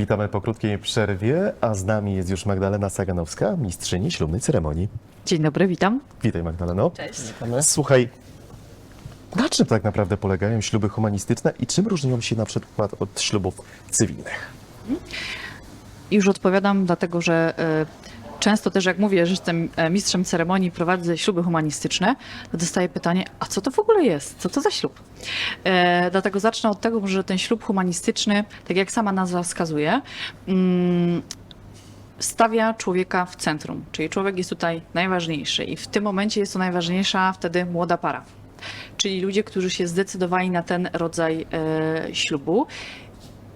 Witamy po krótkiej przerwie, a z nami jest już Magdalena Saganowska, mistrzyni ślubnej ceremonii. Dzień dobry, witam. Witaj Magdaleno. Cześć. Słuchaj, na czym tak naprawdę polegają śluby humanistyczne i czym różnią się na przykład od ślubów cywilnych? Już odpowiadam, dlatego że e, często też jak mówię, że jestem e, mistrzem ceremonii, prowadzę śluby humanistyczne, to dostaję pytanie, a co to w ogóle jest? Co to za ślub? E, dlatego zacznę od tego, że ten ślub humanistyczny, tak jak sama nazwa wskazuje, mm, stawia człowieka w centrum, czyli człowiek jest tutaj najważniejszy i w tym momencie jest to najważniejsza wtedy młoda para. Czyli ludzie, którzy się zdecydowali na ten rodzaj e, ślubu.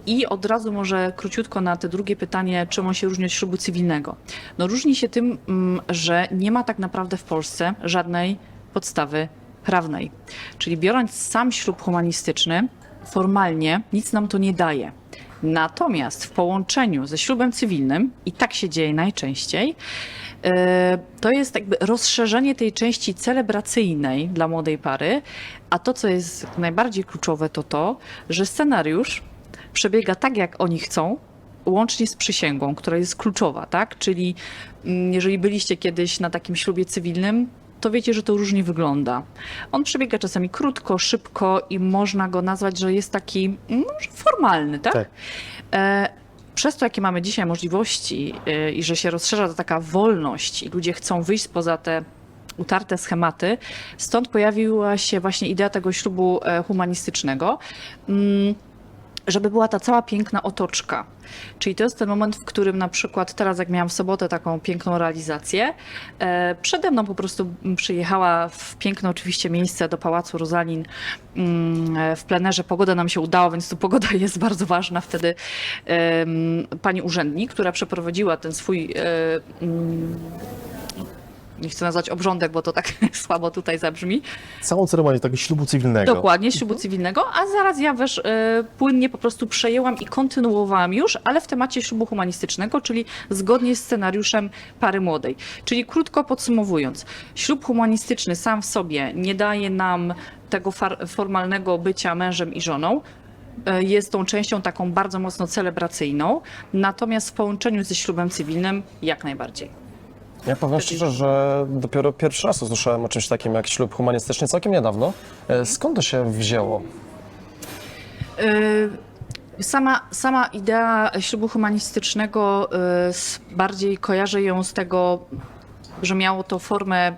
I od razu może króciutko na te drugie pytanie, czym on się różni od ślubu cywilnego. No różni się tym, mm, że nie ma tak naprawdę w Polsce żadnej podstawy prawnej. Czyli biorąc sam ślub humanistyczny, formalnie nic nam to nie daje. Natomiast w połączeniu ze ślubem cywilnym, i tak się dzieje najczęściej, e, to jest jakby rozszerzenie tej części celebracyjnej dla młodej pary, a to, co jest najbardziej kluczowe, to to, że scenariusz przebiega tak, jak oni chcą, łącznie z przysięgą, która jest kluczowa, tak? Czyli mm, jeżeli byliście kiedyś na takim ślubie cywilnym, to wiecie, że to różnie wygląda. On przebiega czasami krótko, szybko i można go nazwać, że jest taki no, że formalny, tak? Tak. E, przez to, jakie mamy dzisiaj możliwości e, i że się rozszerza ta taka wolność i ludzie chcą wyjść poza te utarte schematy, stąd pojawiła się właśnie idea tego ślubu e, humanistycznego. Żeby była ta cała piękna otoczka. Czyli to jest ten moment, w którym na przykład teraz, jak miałam w sobotę taką piękną realizację, e, przede mną po prostu przyjechała w piękne oczywiście miejsce do Pałacu Rosalin mm, e, w plenerze. Pogoda nam się udała, więc tu pogoda jest bardzo ważna. Wtedy em, pani urzędnik, która przeprowadziła ten swój e, mm, nie chcę nazwać obrządek, bo to tak słabo tutaj zabrzmi, Całą ceremonię tego ślubu cywilnego. Dokładnie, ślubu cywilnego, a zaraz ja wiesz, y, płynnie po prostu przejęłam i kontynuowałam już, ale w temacie ślubu humanistycznego, czyli zgodnie z scenariuszem pary młodej. Czyli krótko podsumowując, ślub humanistyczny sam w sobie nie daje nam tego formalnego bycia mężem i żoną. Y, Jest tą częścią taką bardzo mocno celebracyjną, natomiast w połączeniu ze ślubem cywilnym jak najbardziej. Ja powiem szczerze, że dopiero pierwszy raz usłyszałem o czymś takim jak ślub humanistyczny całkiem niedawno. E, Skąd to się wzięło? Y, Sama, sama idea ślubu humanistycznego y, s- bardziej kojarzę ją z tego, że miało to formę, mm,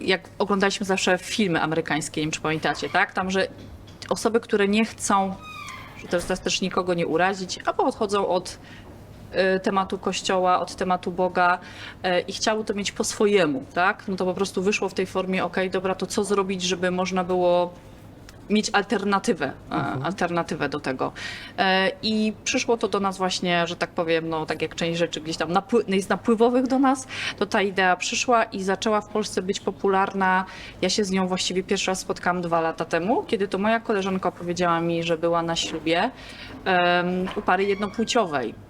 jak oglądaliśmy zawsze filmy amerykańskie, nie wiem czy pamiętacie, tak? Tam, że osoby, które nie chcą, że teraz teraz też nikogo nie urazić, albo odchodzą od tematu kościoła, od tematu Boga y, i chciały to mieć po swojemu, tak? No to po prostu wyszło w tej formie, okej, dobra, to co zrobić, żeby można było mieć alternatywę, e, alternatywę do tego. E, I przyszło to do nas właśnie, że tak powiem, no tak jak część rzeczy gdzieś tam napły- jest napływowych do nas, to ta idea przyszła i zaczęła w Polsce być popularna. Ja się z nią właściwie pierwszy raz spotkałam dwa lata temu, kiedy to moja koleżanka powiedziała mi, że była na ślubie em, u pary jednopłciowej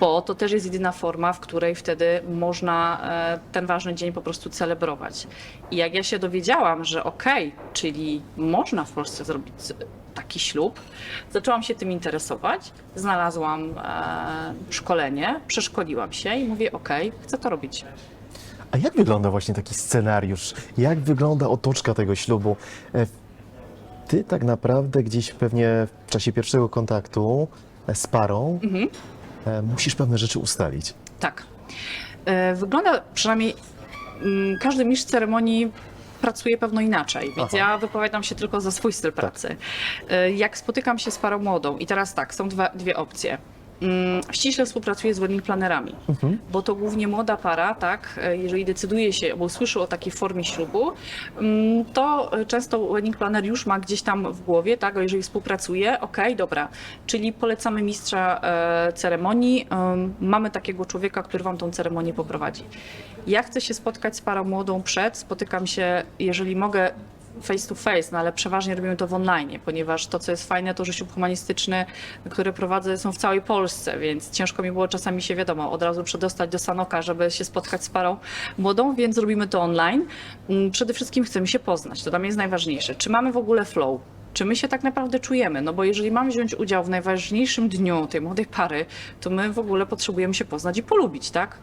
bo to też jest jedyna forma, w której wtedy można e, ten ważny dzień po prostu celebrować. I jak ja się dowiedziałam, że okej, czyli można w Polsce zrobić taki ślub, zaczęłam się tym interesować, znalazłam e, szkolenie, przeszkoliłam się i mówię, okej, chcę to robić. A jak wygląda właśnie taki scenariusz? Jak wygląda otoczka tego ślubu? E, Ty tak naprawdę gdzieś pewnie w czasie pierwszego kontaktu z parą Mhm. E, musisz pewne rzeczy ustalić. Tak. E, Wygląda przynajmniej mm, każdy mistrz ceremonii pracuje pewno inaczej, więc Aha. ja wypowiadam się tylko za swój styl pracy. E, Jak spotykam się z parą młodą i teraz tak, są dwa, dwie opcje. Mm, Ściśle współpracuję z wedding planerami, bo to głównie młoda para, tak, e, jeżeli decyduje się, bo słyszy o takiej formie ślubu, mm, to często wedding planner już ma gdzieś tam w głowie, tak, a jeżeli współpracuje, okej, dobra, czyli polecamy mistrza e, ceremonii, em, mamy takiego człowieka, który wam tą ceremonię poprowadzi. Ja chcę się spotkać z parą młodą przed, spotykam się, jeżeli mogę, face to face, no ale przeważnie robimy to w online, ponieważ to, co jest fajne, to że ślub humanistyczny, który prowadzę, są w całej Polsce, więc ciężko mi było czasami się, wiadomo, od razu przedostać do Sanoka, żeby się spotkać z parą młodą, więc robimy to online. Mm, Przede wszystkim chcemy się poznać, to dla mnie jest najważniejsze. Czy mamy w ogóle flow? czy my się tak naprawdę czujemy. No bo jeżeli mam wziąć udział w najważniejszym dniu tej młodej pary, to my w ogóle potrzebujemy się poznać i polubić, tak?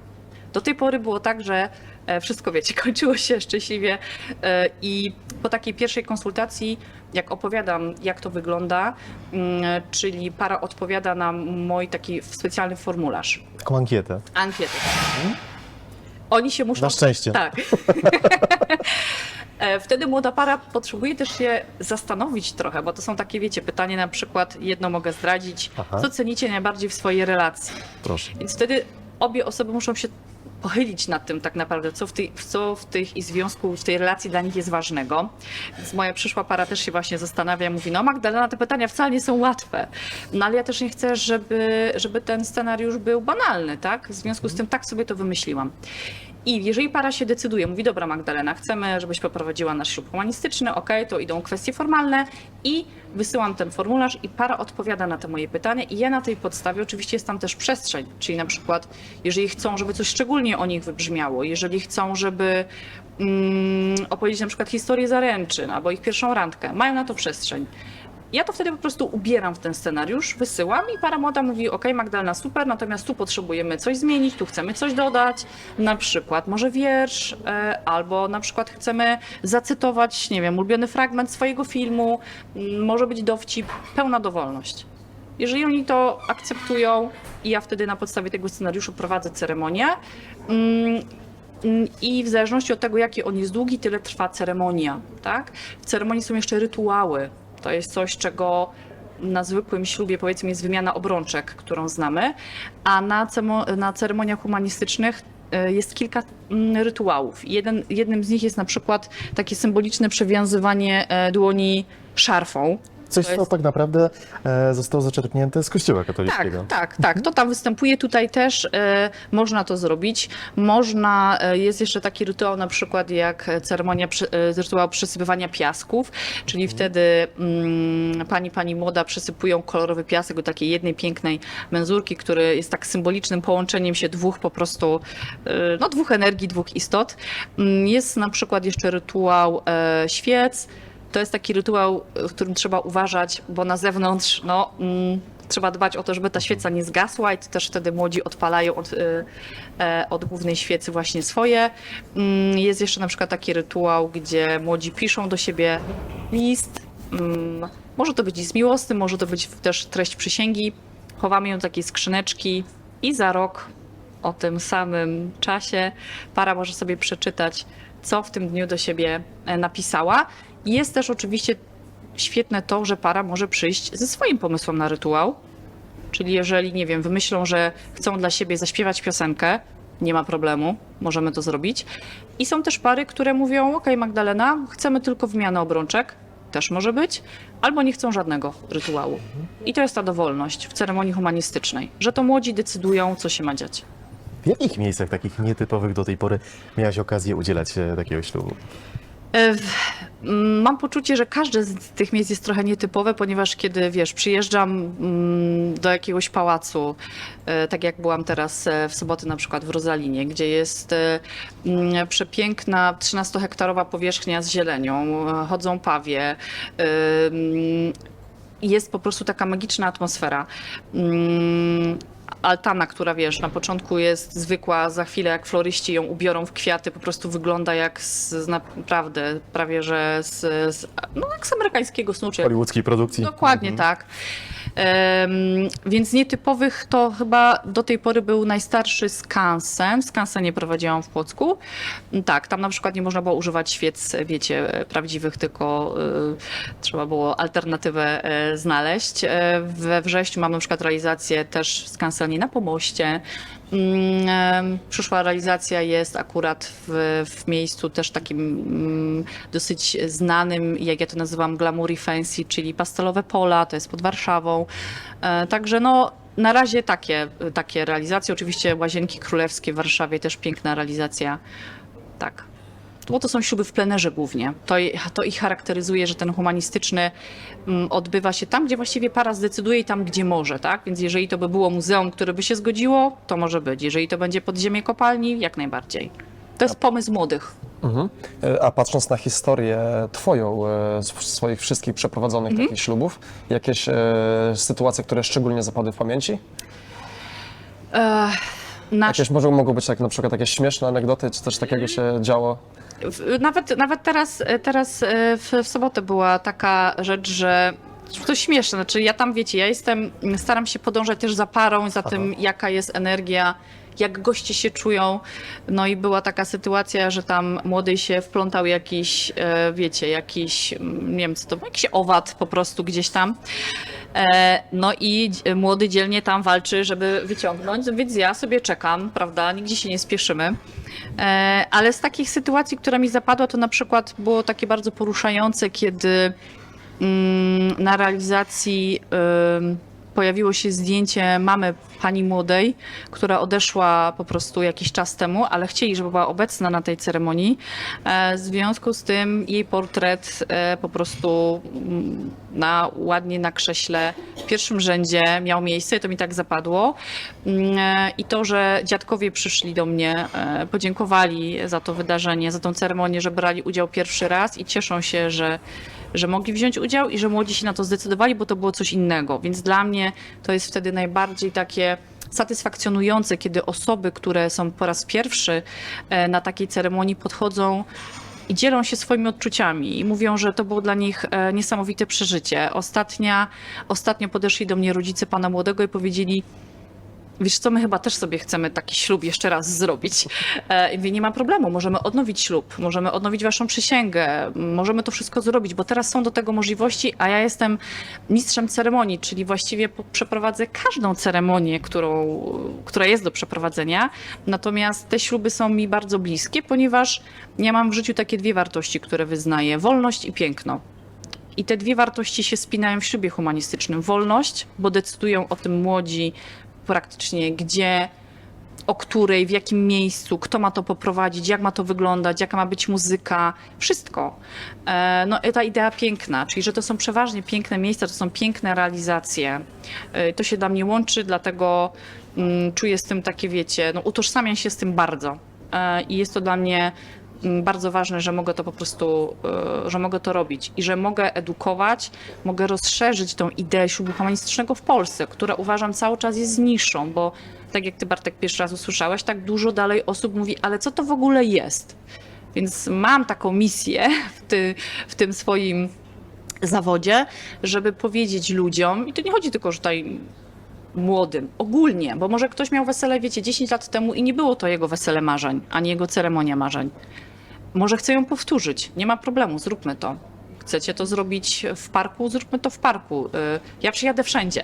Do tej pory było tak, że e, wszystko wiecie, kończyło się szczęśliwie e, i po takiej pierwszej konsultacji, jak opowiadam, jak to wygląda, mm, czyli para odpowiada na mój taki specjalny formularz, Taką ankietę. ankietę. Oni się muszą Na szczęście. tak. E, Wtedy młoda para potrzebuje też się zastanowić trochę, bo to są takie, wiecie, pytanie na przykład, jedno mogę zdradzić, Aha. co cenicie najbardziej w swojej relacji? Proszę. Więc wtedy obie osoby muszą się pochylić nad tym tak naprawdę, co w, tej, co w tych i związku, w tej relacji dla nich jest ważnego. Więc moja przyszła para też się właśnie zastanawia, mówi, no Magdalena, te pytania wcale nie są łatwe. No ale ja też nie chcę, żeby, żeby ten scenariusz był banalny, tak? W związku z tym tak sobie to wymyśliłam. I jeżeli para się decyduje, mówi, dobra Magdalena, chcemy, żebyś poprowadziła nasz ślub humanistyczny, ok, to idą kwestie formalne. I wysyłam ten formularz i para odpowiada na te moje pytania. I ja na tej podstawie oczywiście jest tam też przestrzeń, czyli na przykład jeżeli chcą, żeby coś szczególnie o nich wybrzmiało, jeżeli chcą, żeby mm, opowiedzieć na przykład historię zaręczyn albo ich pierwszą randkę, mają na to przestrzeń. Ja to wtedy po prostu ubieram w ten scenariusz, wysyłam i para młoda mówi, ok, Magdalena, super, natomiast tu potrzebujemy coś zmienić, tu chcemy coś dodać, na przykład może wiersz, e, albo na przykład chcemy zacytować, nie wiem, ulubiony fragment swojego filmu, m, może być dowcip, pełna dowolność. Jeżeli oni to akceptują i ja wtedy na podstawie tego scenariuszu prowadzę ceremonię, mm, Mm, I w zależności od tego, jaki on jest długi, tyle trwa ceremonia. Tak? W ceremonii są jeszcze rytuały. To jest coś, czego na zwykłym ślubie, powiedzmy, jest wymiana obrączek, którą znamy, a na, na ceremoniach humanistycznych e, jest kilka mm, rytuałów. Jeden, jednym z nich jest na przykład takie symboliczne przewiązywanie e, dłoni szarfą. Coś, co tak naprawdę e, zostało zaczerpnięte z Kościoła katolickiego. Tak, tak, tak. To tam występuje tutaj też. E, można to zrobić. Można, e, jest jeszcze taki rytuał na przykład jak ceremonia, rytuał przysypywania piasków, czyli wtedy mm, pani, pani młoda przysypują kolorowy piasek do takiej jednej pięknej menzurki, który jest tak symbolicznym połączeniem się dwóch po prostu, no dwóch energii, dwóch istot. Mm, Jest na przykład jeszcze rytuał e, świec, to jest taki rytuał, w którym trzeba uważać, bo na zewnątrz no, mm, trzeba dbać o to, żeby ta świeca nie zgasła i też wtedy młodzi odpalają od, y, e, od głównej świecy właśnie swoje. Mm, Jest jeszcze na przykład taki rytuał, gdzie młodzi piszą do siebie list. Mm, Może to być list miłosny, może to być też treść przysięgi. Chowamy ją do takiej skrzyneczki i za rok o tym samym czasie para może sobie przeczytać, co w tym dniu do siebie e, napisała. Jest też oczywiście świetne to, że para może przyjść ze swoim pomysłem na rytuał. Czyli jeżeli, nie wiem, wymyślą, że chcą dla siebie zaśpiewać piosenkę, nie ma problemu, możemy to zrobić. I są też pary, które mówią: OK, Magdalena, chcemy tylko wymianę obrączek, też może być, albo nie chcą żadnego rytuału. I to jest ta dowolność w ceremonii humanistycznej, że to młodzi decydują, co się ma dziać. W jakich miejscach takich nietypowych do tej pory miałaś okazję udzielać takiego ślubu? E, mm, Mam poczucie, że każde z tych miejsc jest trochę nietypowe, ponieważ kiedy, wiesz, przyjeżdżam mm, do jakiegoś pałacu, e, tak jak byłam teraz e, w sobotę na przykład w Rozalinie, gdzie jest mm, przepiękna 13-hektarowa powierzchnia z zielenią, chodzą pawie, jest po prostu taka magiczna atmosfera. Altana, która wiesz, na początku jest zwykła, za chwilę jak floryści ją ubiorą w kwiaty, po prostu wygląda jak z, z naprawdę prawie że z, z, no, jak z amerykańskiego snu, czy Hollywoodzkiej produkcji? Dokładnie tak. Więc nietypowych to chyba do tej pory był najstarszy Skansen. Skansenie prowadziłam w Płocku. Tak, tam na przykład nie można było używać świec, wiecie, prawdziwych, tylko y, trzeba było alternatywę y, znaleźć. Y, we wrześniu mamy na przykład realizację też w Skansenie na Pomoście. Mm, Przyszła realizacja jest akurat w, w miejscu też takim mm, dosyć znanym, jak ja to nazywam, glamoury fancy, czyli pastelowe pola, to jest pod Warszawą. E, Także no, na razie takie, takie realizacje. Oczywiście Łazienki Królewskie w Warszawie też piękna realizacja. Tak. Bo to są śluby w plenerze głównie. To, to ich charakteryzuje, że ten humanistyczny mm, odbywa się tam, gdzie właściwie para zdecyduje i tam, gdzie może, tak? Więc jeżeli to by było muzeum, które by się zgodziło, to może być. Jeżeli to będzie podziemie kopalni, jak najbardziej. To jest pomysł młodych. Mhm. E, A patrząc na historię twoją, e, swoich wszystkich przeprowadzonych Mhm. takich ślubów, jakieś e, sytuacje, które szczególnie zapadły w pamięci? E, nasz Jakieś może mogą być tak na przykład jakieś śmieszne anegdoty, czy coś takiego się działo? Nawet, nawet teraz, teraz e, w, w sobotę była taka rzecz, że to śmieszne, znaczy ja tam, wiecie, ja jestem, staram się podążać też za parą, za tym, jaka jest energia, jak goście się czują. No i była taka sytuacja, że tam młody się wplątał jakiś, e, wiecie, jakiś, mm, nie wiem co to, jakiś owad po prostu gdzieś tam. E, No i młody dzielnie tam walczy, żeby wyciągnąć, więc ja sobie czekam, prawda, nigdzie się nie spieszymy. E, Ale z takich sytuacji, która mi zapadła, to na przykład było takie bardzo poruszające, kiedy mm, na realizacji pojawiło się zdjęcie mamy pani młodej, która odeszła po prostu jakiś czas temu, ale chcieli, żeby była obecna na tej ceremonii. E, W związku z tym jej portret po prostu mm, na, ładnie na krześle w pierwszym rzędzie miał miejsce i to mi tak zapadło. Mm, e, I to, że dziadkowie przyszli do mnie, e, podziękowali za to wydarzenie, za tą ceremonię, że brali udział pierwszy raz i cieszą się, że że mogli wziąć udział i że młodzi się na to zdecydowali, bo to było coś innego. Więc dla mnie to jest wtedy najbardziej takie satysfakcjonujące, kiedy osoby, które są po raz pierwszy e, na takiej ceremonii podchodzą i dzielą się swoimi odczuciami i mówią, że to było dla nich e, niesamowite przeżycie. Ostatnia, ostatnio podeszli do mnie rodzice pana młodego i powiedzieli, Wiesz co, my chyba też sobie chcemy taki ślub jeszcze raz zrobić. E, I mówię, nie ma problemu, możemy odnowić ślub, możemy odnowić waszą przysięgę, możemy to wszystko zrobić, bo teraz są do tego możliwości, a ja jestem mistrzem ceremonii, czyli właściwie przeprowadzę każdą ceremonię, którą, która jest do przeprowadzenia. Natomiast te śluby są mi bardzo bliskie, ponieważ ja mam w życiu takie dwie wartości, które wyznaję: wolność i piękno. I te dwie wartości się spinają w ślubie humanistycznym. Wolność, bo decydują o tym młodzi praktycznie, gdzie, o której, w jakim miejscu, kto ma to poprowadzić, jak ma to wyglądać, jaka ma być muzyka, wszystko. E, No ta idea piękna, czyli że to są przeważnie piękne miejsca, to są piękne realizacje. E, To się dla mnie łączy, dlatego mm, czuję z tym takie, wiecie, no utożsamiam się z tym bardzo. E, I jest to dla mnie bardzo ważne, że mogę to po prostu, e, że mogę to robić i że mogę edukować, mogę rozszerzyć tą ideę ślubu humanistycznego w Polsce, która uważam cały czas jest niższą, bo tak jak ty Bartek pierwszy raz usłyszałeś, tak dużo dalej osób mówi, ale co to w ogóle jest? Więc mam taką misję w, ty, w tym swoim zawodzie, żeby powiedzieć ludziom, i to nie chodzi tylko że tutaj młodym, ogólnie, bo może ktoś miał wesele, wiecie, 10 lat temu i nie było to jego wesele marzeń, ani jego ceremonia marzeń. Może chce ją powtórzyć, nie ma problemu, zróbmy to. Chcecie to zrobić w parku, zróbmy to w parku. Y, Ja przyjadę wszędzie.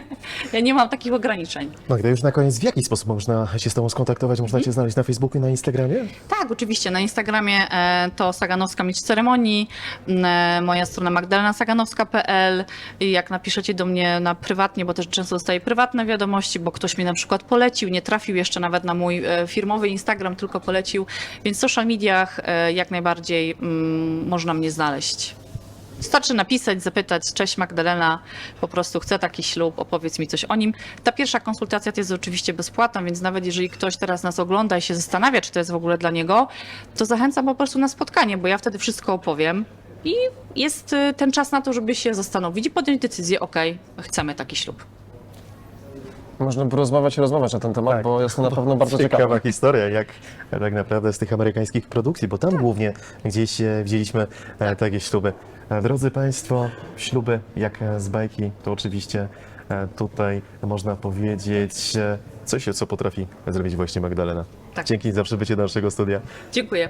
ja nie mam takich ograniczeń. Magda, już na koniec, w jaki sposób można się z Tobą skontaktować? Można Cię znaleźć na Facebooku i na Instagramie? Tak, oczywiście. Na Instagramie e, to Saganowska Mieć Ceremonii, e, moja strona magdalenasaganowska.pl jak napiszecie do mnie na prywatnie, bo też często dostaję prywatne wiadomości, bo ktoś mnie na przykład polecił, nie trafił jeszcze nawet na mój e, firmowy Instagram, tylko polecił, więc w social mediach jak najbardziej można mnie znaleźć. Wystarczy napisać, zapytać, cześć Magdalena, po prostu chcę taki ślub, opowiedz mi coś o nim. Ta pierwsza konsultacja to jest oczywiście bezpłatna, więc nawet jeżeli ktoś teraz nas ogląda i się zastanawia, czy to jest w ogóle dla niego, to zachęcam po prostu na spotkanie, bo ja wtedy wszystko opowiem. I jest y, ten czas na to, żeby się zastanowić i podjąć decyzję, ok, chcemy taki ślub. Można by rozmawiać i rozmawiać na ten temat, Tak. bo jest to na pewno bardzo Ciekawa ciekawe. historia, jak tak naprawdę z tych amerykańskich produkcji, bo tam głównie gdzieś e, widzieliśmy e, takie śluby. E, Drodzy Państwo, śluby jak e, z bajki, to oczywiście e, tutaj można powiedzieć coś, co potrafi zrobić właśnie Magdalena. Tak. Dzięki za przybycie do naszego studia. Dziękuję.